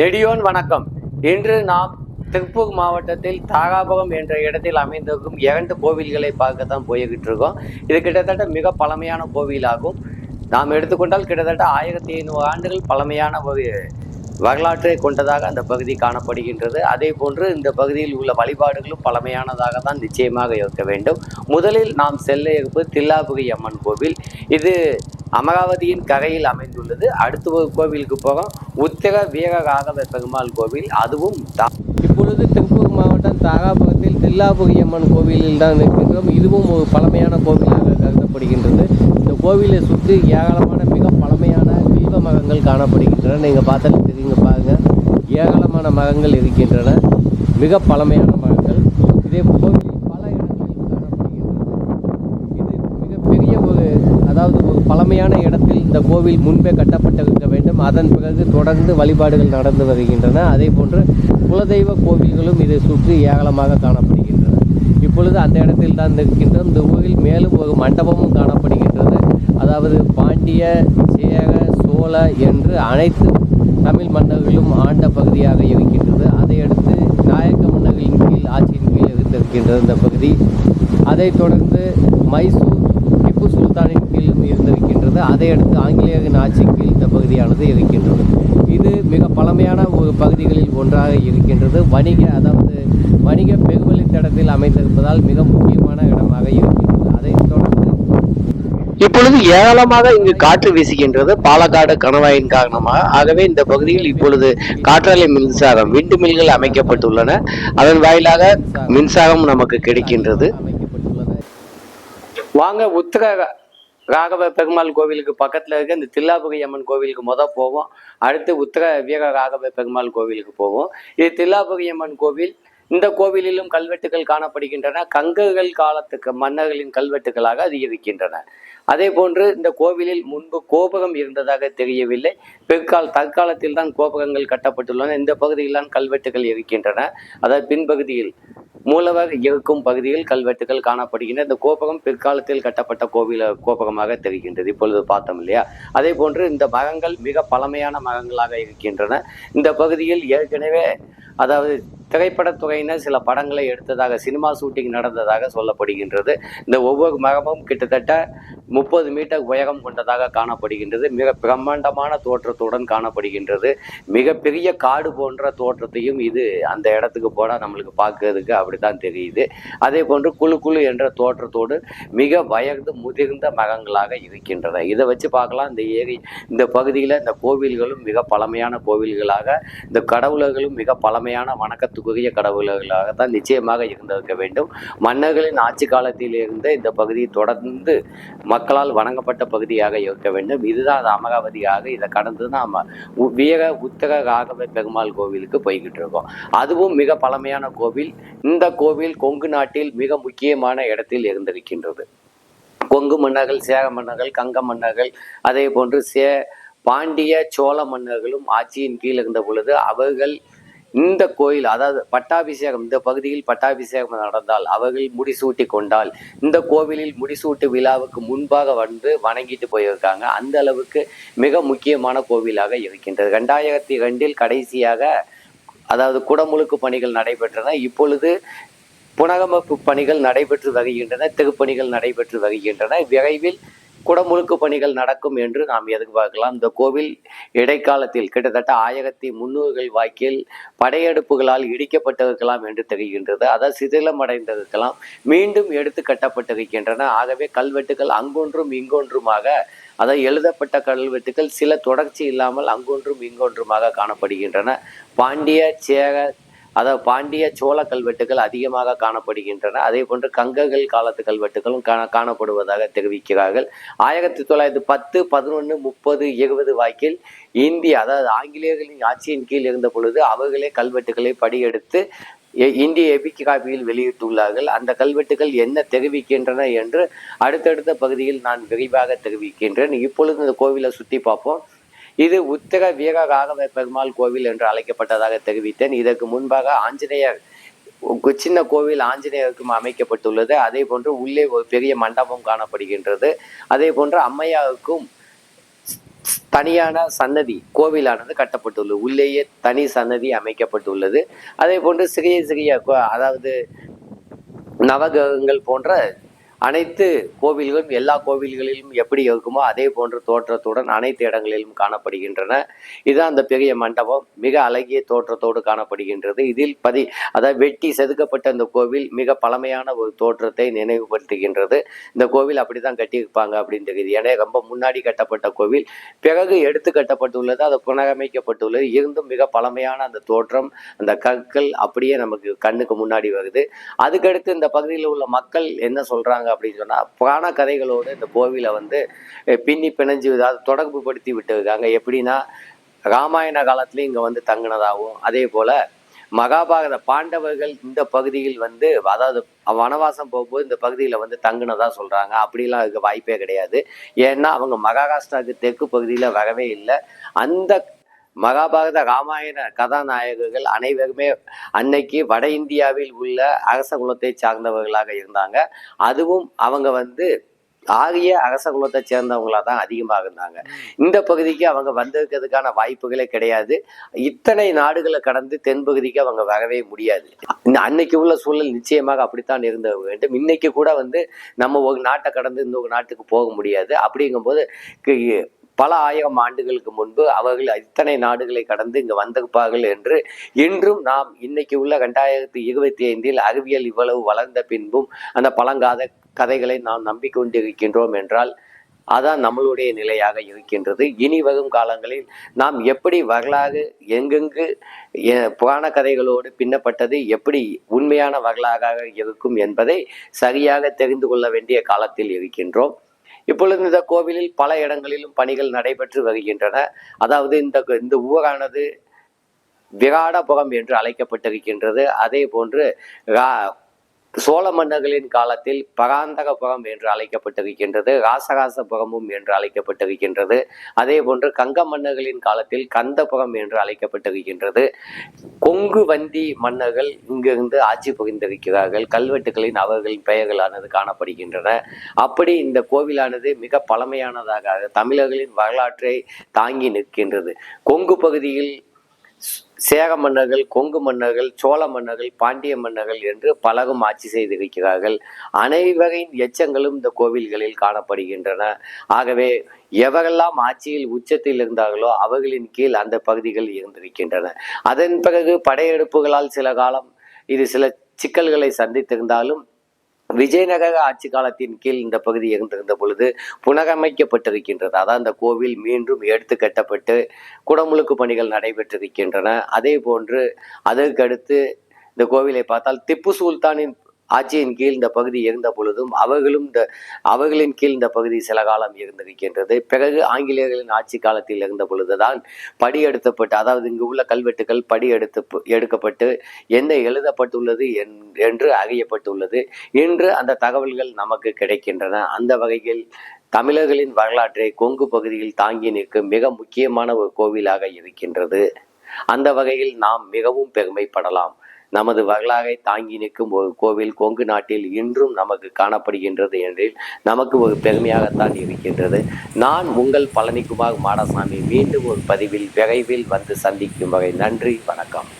நெடியோன் வணக்கம். இன்று நாம் திருப்பூர் மாவட்டத்தில் தாராபுரம் என்ற இடத்தில் அமைந்திருக்கும் இரண்டு கோவில்களை பார்க்க தான் போய்கிட்டு இருக்கோம் இது கிட்டத்தட்ட மிக பழமையான கோவிலாகும். நாம் எடுத்துக்கொண்டால் கிட்டத்தட்ட ஆயிரத்தி ஐநூறு ஆண்டுகள் பழமையான ஒரு வரலாற்றை கொண்டதாக அந்த பகுதி காணப்படுகின்றது. அதே போன்று இந்த பகுதியில் உள்ள வழிபாடுகளும் பழமையானதாக தான் நிச்சயமாக இருக்க வேண்டும். முதலில் நாம் செல்ல இருப்பது தில்லாபுரி அம்மன் கோவில். இது அமராவதியின் கரையில் அமைந்துள்ளது. அடுத்த ஒரு கோவிலுக்கு போகிறோம் உத்திர வீர ராகவ பெருமாள் கோவில். அதுவும் தா- இப்பொழுது திருப்பூர் மாவட்டம் தாராபுரத்தில் தில்லாபுரி அம்மன் கோவிலில் தான் இருக்கின்றோம் இதுவும் ஒரு பழமையான கோவிலாக கருதப்படுகின்றது. இந்த கோவிலை சுற்றி ஏராளமான மிக பழமையான வில்வ மரங்கள் காணப்படுகின்றன. நீங்கள் பார்த்தாலே தெரியுங்க பாருங்கள் ஏராளமான மரங்கள் இருக்கின்றன. மிக பழமையான மரங்கள். இதே கோவில் பல இடங்களில் காணப்படுகின்றன இது மிகப்பெரிய ஒரு அதாவது ஒரு பழமையான இடத்தில் இந்த கோவில் முன்பே கட்டப்பட்டிருக்க வேண்டும். அதன் பிறகு தொடர்ந்து வழிபாடுகள் நடந்து வருகின்றன. அதே போன்று குலதெய்வ கோவில்களும் இதை சுற்றி ஏராளமாக காணப்படுகின்றன. இப்பொழுது அந்த இடத்தில் தான் இருக்கின்றோம் இந்த ஊரில் மேலும் ஒரு மண்டபமும் காணப்படுகின்றது. அதாவது பாண்டிய சேர சோழ என்று அனைத்து தமிழ் மன்னர்களும் ஆண்ட பகுதியாக இருக்கின்றது. அதையடுத்து நாயக்க மன்னர்களின் கீழ் ஆட்சியின் கீழ் இருந்திருக்கின்றது இந்த பகுதி. அதைத் தொடர்ந்து மைசூர் திப்பு சுல்தானின் கீழ் இருந்திருக்கின்றது. அதையடுத்து ஆங்கிலேயரின் ஆட்சி கீழ் இந்த பகுதியானது இருக்கின்றது. இது மிக பழமையான ஒரு பகுதிகளில் ஒன்றாக இருக்கின்றது. வணிக அதாவது வணிக பெருவழித்தடத்தில் அமைந்திருப்பதால் மிக முக்கியமான இடமாக இருக்கின்றது. அதை தொடர்ந்து இப்பொழுது ஏராளமாக இங்கு காற்று வீசுகின்றது. பாலக்காடு கணவாயின் காரணமாக. ஆகவே இந்த பகுதியில் இப்பொழுது காற்றாலை மின்சாரம் விண்டு மில்கள் அமைக்கப்பட்டுள்ளன. அதன் வாயிலாக மின்சாரம் நமக்கு கிடைக்கின்றது. வாங்க உத்தர ராகவ பெருமாள் கோவிலுக்கு பக்கத்தில் இருக்க. இந்த தில்லாபுரி அம்மன் கோவிலுக்கு மொதல் போவோம். அடுத்து உத்தர வீர ராகவ பெருமாள் கோவிலுக்கு போவோம். இது தில்லாபுரி அம்மன் கோவில். இந்த கோவிலிலும் கல்வெட்டுகள் காணப்படுகின்றன. கங்கர்கள் காலத்துக்கு மன்னர்களின் கல்வெட்டுகளாக அது இருக்கின்றன. அதே போன்று இந்த கோவிலில் முன்பு கோபுரம் இருந்ததாக தெரியவில்லை. பிற்கால தற்காலத்தில் தான் கோபுரங்கள் கட்டப்பட்டுள்ளன. இந்த பகுதியில் தான் கல்வெட்டுகள் இருக்கின்றன. அதாவது பின்பகுதியில். மூலவர் இருக்கும் பகுதியில் கல்வெட்டுகள் காணப்படுகின்றன. இந்த கோபுரம் பிற்காலத்தில் கட்டப்பட்ட கோவில கோபுரமாக தெரிகின்றது. இப்பொழுது பார்த்தோம் இல்லையா? அதே போன்று இந்த மரங்கள் மிக பழமையான மரங்களாக இருக்கின்றன. இந்த பகுதியில் ஏற்கனவே அதாவது திரைப்படத்துறையினர் சில படங்களை எடுத்ததாக சினிமா ஷூட்டிங் நடந்ததாக சொல்லப்படுகின்றது. இந்த ஒவ்வொரு மரமும் கிட்டத்தட்ட முப்பது மீட்டர் உயரம் கொண்டதாக காணப்படுகின்றது. மிக பிரம்மாண்டமான தோற்றத்துடன் காணப்படுகின்றது. மிகப்பெரிய காடு போன்ற தோற்றத்தையும் இது அந்த இடத்துக்கு போனால் நம்மளுக்கு பார்க்கறதுக்கு அப்படித்தான் தெரியுது. அதே போன்று குழு குழு என்ற தோற்றத்தோடு மிக வயது முதிர்ந்த மரங்களாக இருக்கின்றன. இதை வச்சு பார்க்கலாம். இந்த ஏரி இந்த பகுதியில் இந்த கோவில்களும் மிக பழமையான கோவில்களாக இந்த கடவுளர்களும் மிக பழமையான வணக்கத்துக்குரிய கடவுளர்களாக தான் நிச்சயமாக இருந்திருக்க வேண்டும். மன்னர்களின் ஆட்சி காலத்தில் இருந்த இந்த பகுதி தொடர்ந்து மக்களால் வணங்கப்பட்ட பகுதியாக இருக்க வேண்டும். இதுதான் அது அமராவதியாக இதை கடந்து நாம் வீர உத்தர ராகவ பெருமாள் கோவிலுக்கு போய்கிட்டு இருக்கோம். அதுவும் மிக பழமையான கோவில். இந்த கோவில் கொங்கு நாட்டில் மிக முக்கியமான இடத்தில் இருந்திருக்கின்றது. கொங்கு மன்னர்கள் சேர மன்னர்கள் கங்க மன்னர்கள் அதே போன்று சே பாண்டிய சோழ மன்னர்களும் ஆட்சியின் கீழ் இருந்த பொழுது அவர்கள் இந்த கோயில் அதாவது பட்டாபிஷேகம் இந்த பகுதியில் பட்டாபிஷேகம் நடந்தால் அவர்கள் முடிசூட்டி கொண்டால் இந்த கோவிலில் முடிசூட்டு விழாவுக்கு முன்பாக வந்து வணங்கிட்டு போயிருக்காங்க. அந்த அளவுக்கு மிக முக்கியமான கோவிலாக இருக்கின்றது. ரெண்டாயிரத்தி ரெண்டில் கடைசியாக அதாவது குடமுழுக்கு பணிகள் நடைபெற்றன. இப்பொழுது புனகமைப்பு பணிகள் நடைபெற்று வருகின்றன திருப்பணிகள் நடைபெற்று வருகின்றன. விரைவில் குடமுழுக்கு பணிகள் நடக்கும் என்று நாம் எதிர்பார்க்கலாம். இந்த கோவில் இடைக்காலத்தில் கிட்டத்தட்ட ஆயிரத்தி முன்னூறுகள் வாக்கில் படையெடுப்புகளால் இடிக்கப்பட்டிருக்கலாம் என்று தெரிகின்றது. அதை சிதிலமடைந்திருக்கலாம். மீண்டும் எடுத்து கட்டப்பட்டிருக்கின்றன. ஆகவே கல்வெட்டுகள் அங்கொன்றும் இங்கொன்றுமாக அதாவது எழுதப்பட்ட கல்வெட்டுகள் சில தொடர்ச்சி இல்லாமல் அங்கொன்றும் இங்கொன்றுமாக காணப்படுகின்றன. பாண்டிய சேர அதாவது பாண்டிய சோழ கல்வெட்டுகள் அதிகமாக காணப்படுகின்றன. அதே போன்று கங்கர்கள் காலத்து கல்வெட்டுகளும் காண காணப்படுவதாக தெரிவிக்கிறார்கள். ஆயிரத்தி தொள்ளாயிரத்தி பத்து பதினொன்று முப்பது இருபது வாக்கில் இந்திய அதாவது ஆங்கிலேயர்களின் ஆட்சியின் கீழ் இருந்த பொழுது அவர்களே கல்வெட்டுகளை படியெடுத்து எ- இந்திய எபிக் காப்பியில் வெளியிட்டுள்ளார்கள். அந்த கல்வெட்டுகள் என்ன தெரிவிக்கின்றன என்று அடுத்தடுத்த பகுதியில் நான் விரிவாக தெரிவிக்கின்றேன். இப்பொழுது இந்த கோவிலை சுற்றி பார்ப்போம். இது உத்தர வீர ராகவ பெருமாள் கோவில் என்று அழைக்கப்பட்டதாக தெரிவித்தேன். இதற்கு முன்பாக ஆஞ்சநேயர் சின்ன கோவில் ஆஞ்சநேயருக்கும் அமைக்கப்பட்டுள்ளது. அதே போன்று உள்ளே ஒரு பெரிய மண்டபம் காணப்படுகின்றது. அதே போன்று அம்மையாருக்கும் தனியான சன்னதி கோவிலானது கட்டப்பட்டுள்ளது. உள்ளேயே தனி சன்னதி அமைக்கப்பட்டுள்ளது. அதே போன்று சிறிய சிறிய கோ- அதாவது நவகிரகங்கள் போன்ற அனைத்து கோவில்களும் எல்லா கோவில்களிலும் எப்படி இருக்குமோ அதே போன்ற தோற்றத்துடன் அனைத்து இடங்களிலும் காணப்படுகின்றன. இது அந்த பெரிய மண்டபம். மிக அழகிய தோற்றத்தோடு காணப்படுகின்றது. இதில் பதி அதாவது வெட்டி செதுக்கப்பட்ட இந்த கோவில் மிக பழமையான ஒரு தோற்றத்தை நினைவுபடுத்துகின்றது. இந்த கோவில் அப்படி தான் கட்டியிருப்பாங்க அப்படின்னு தெரியுது. ஏன்னா ரொம்ப முன்னாடி கட்டப்பட்ட கோவில். பிறகு எடுத்து கட்டப்பட்டுள்ளது அது புனரமைக்கப்பட்டுள்ளது. இருந்தும் மிக பழமையான அந்த தோற்றம் அந்த கற்கள் அப்படியே நமக்கு கண்ணுக்கு முன்னாடி வருது. அதுக்கடுத்து இந்த பகுதியில் உள்ள மக்கள் என்ன சொல்கிறாங்க சொல்றாங்க அப்படின்னு சொன்னால் புராண கதைகளோடு இந்த கோவிலை வந்து பின்னி பிணைஞ்சு அதாவது தொடர்பு படுத்தி விட்டுருக்காங்க. எப்படின்னா ராமாயண காலத்துலேயும் இங்கே வந்து தங்கினதாகவும் அதே போல் மகாபாரத பாண்டவர்கள் இந்த பகுதியில் வந்து அதாவது வனவாசம் போகும்போது இந்த பகுதியில் வந்து தங்குனதா சொல்கிறாங்க அப்படிலாம் இருக்க வாய்ப்பே கிடையாது. ஏன்னா அவங்க மகாராஷ்டிராவுக்கு தெற்கு பகுதியில் வரவே இல்லை. அந்த மகாபாரத ராமாயண கதாநாயகர்கள் அனைவருமே அன்னைக்கு வட இந்தியாவில் உள்ள அரச குலத்தை சார்ந்தவர்களாக இருந்தாங்க. அதுவும் அவங்க வந்து ஆரிய அரச குலத்தை சேர்ந்தவங்களா தான் அதிகமாக இருந்தாங்க. இந்த பகுதிக்கு அவங்க வந்திருக்கிறதுக்கான வாய்ப்புகளே கிடையாது. இத்தனை நாடுகளை கடந்து தென்பகுதிக்கு அவங்க வரவே முடியாது. அன்னைக்கு உள்ள சூழல் நிச்சயமாக அப்படித்தான் இருந்த வேண்டும். இன்னைக்கு கூட வந்து நம்ம ஒரு நாட்டை கடந்து ஒரு நாட்டுக்கு போக முடியாது. அப்படிங்கும்போது பல ஆயிரம் ஆண்டுகளுக்கு முன்பு அவர்கள் இத்தனை நாடுகளை கடந்து இங்கு வந்திருப்பார்கள் என்று இன்றும் நாம் இன்னைக்கு உள்ள ரெண்டாயிரத்தி இருபத்தி ஐந்தில் அறிவியல் இவ்வளவு வளர்ந்த பின்பும் அந்த பழங்காத கதைகளை நாம் நம்பிக்கொண்டிருக்கின்றோம் என்றால் அதான் நம்மளுடைய நிலையாக இருக்கின்றது. இனி வரும் காலங்களில் நாம் எப்படி வரலாறு எங்கெங்கு எ- புராண கதைகளோடு பின்னப்பட்டது எப்படி உண்மையான வரலாறாக இருக்கும் என்பதை சரியாக தெரிந்து கொள்ள வேண்டிய காலத்தில் இருக்கின்றோம். இப்பொழுது இந்த கோவிலில் பல இடங்களிலும் பணிகள் நடைபெற்று வருகின்றன. அதாவது இந்த இந்த ஊரானது விராடபுரம் என்று அழைக்கப்பட்டிருக்கின்றது. அதே போன்று சோழ மன்னர்களின் காலத்தில் பராந்தகபுரம் என்று அழைக்கப்பட்டிருக்கின்றது ராசராசபுரமும் என்று அழைக்கப்பட்டிருக்கின்றது. அதே போன்று கங்க மன்னர்களின் காலத்தில் கந்தபுரம் என்று அழைக்கப்பட்டிருக்கின்றது. கொங்கு வந்தி மன்னர்கள் இங்கிருந்து ஆட்சி புரிந்திருக்கிறார்கள். கல்வெட்டுகளின் அவர்களின் பெயர்களானது காணப்படுகின்றன. அப்படி இந்த கோவிலானது மிக பழமையானதாக தமிழர்களின் வரலாற்றை தாங்கி நிற்கின்றது. கொங்கு பகுதியில் சேக மன்னர்கள் கொங்கு மன்னர்கள் சோழ மன்னர்கள் பாண்டிய மன்னர்கள் என்று பலரும் ஆட்சி செய்திருக்கிறார்கள். அனைவரின் எச்சங்களும் இந்த கோவில்களில் காணப்படுகின்றன. ஆகவே எவரெல்லாம் ஆட்சியில் உச்சத்தில் இருந்தார்களோ அவர்களின் கீழ் அந்த பகுதிகள் இருந்திருக்கின்றன. அதன் பிறகு படையெடுப்புகளால் சில காலம் இது சில சிக்கல்களை சந்தித்திருந்தாலும் விஜயநகர ஆட்சி காலத்தின் கீழ் இந்த பகுதி இருந்திருந்த பொழுது புனரமைக்கப்பட்டிருக்கின்றது. அதான் அந்த கோவில் மீண்டும் எடுத்து கட்டப்பட்டு குடமுழுக்கு பணிகள் நடைபெற்றிருக்கின்றன. அதே போன்று அதற்கடுத்து இந்த கோவிலை பார்த்தால் திப்பு சுல்தானின் ஆட்சியின் கீழ் இந்த பகுதி இருந்த பொழுதும் அவர்களும் இந்த அவர்களின் கீழ் இந்த பகுதி சில காலம் இருந்திருக்கின்றது. பிறகு ஆங்கிலேயர்களின் ஆட்சி காலத்தில் இருந்த பொழுதுதான் படி எடுத்தப்பட்டு அதாவது இங்கு உள்ள கல்வெட்டுகள் படி எடுத்து எடுக்கப்பட்டு என்ன எழுதப்பட்டுள்ளது என்- என்று அறியப்பட்டுள்ளது. இன்று அந்த தகவல்கள் நமக்கு கிடைக்கின்றன. அந்த வகையில் தமிழர்களின் வரலாற்றை கொங்கு பகுதியில் தாங்கி நிற்கும் மிக முக்கியமான ஒரு கோவிலாக இருக்கின்றது. அந்த வகையில் நாம் மிகவும் பெருமைப்படலாம். நமது வரலாறை தாங்கி நிற்கும் ஒரு கோவில் கொங்கு நாட்டில் இன்றும் நமக்கு காணப்படுகின்றது என்றில் நமக்கு ஒரு பெருமையாகத்தான் இருக்கின்றது. நான் உங்கள் பழனிக்குமார் மாடசாமி மீண்டும் ஒரு பதிவில் விரைவில் வந்து சந்திக்கும் வகை நன்றி வணக்கம்.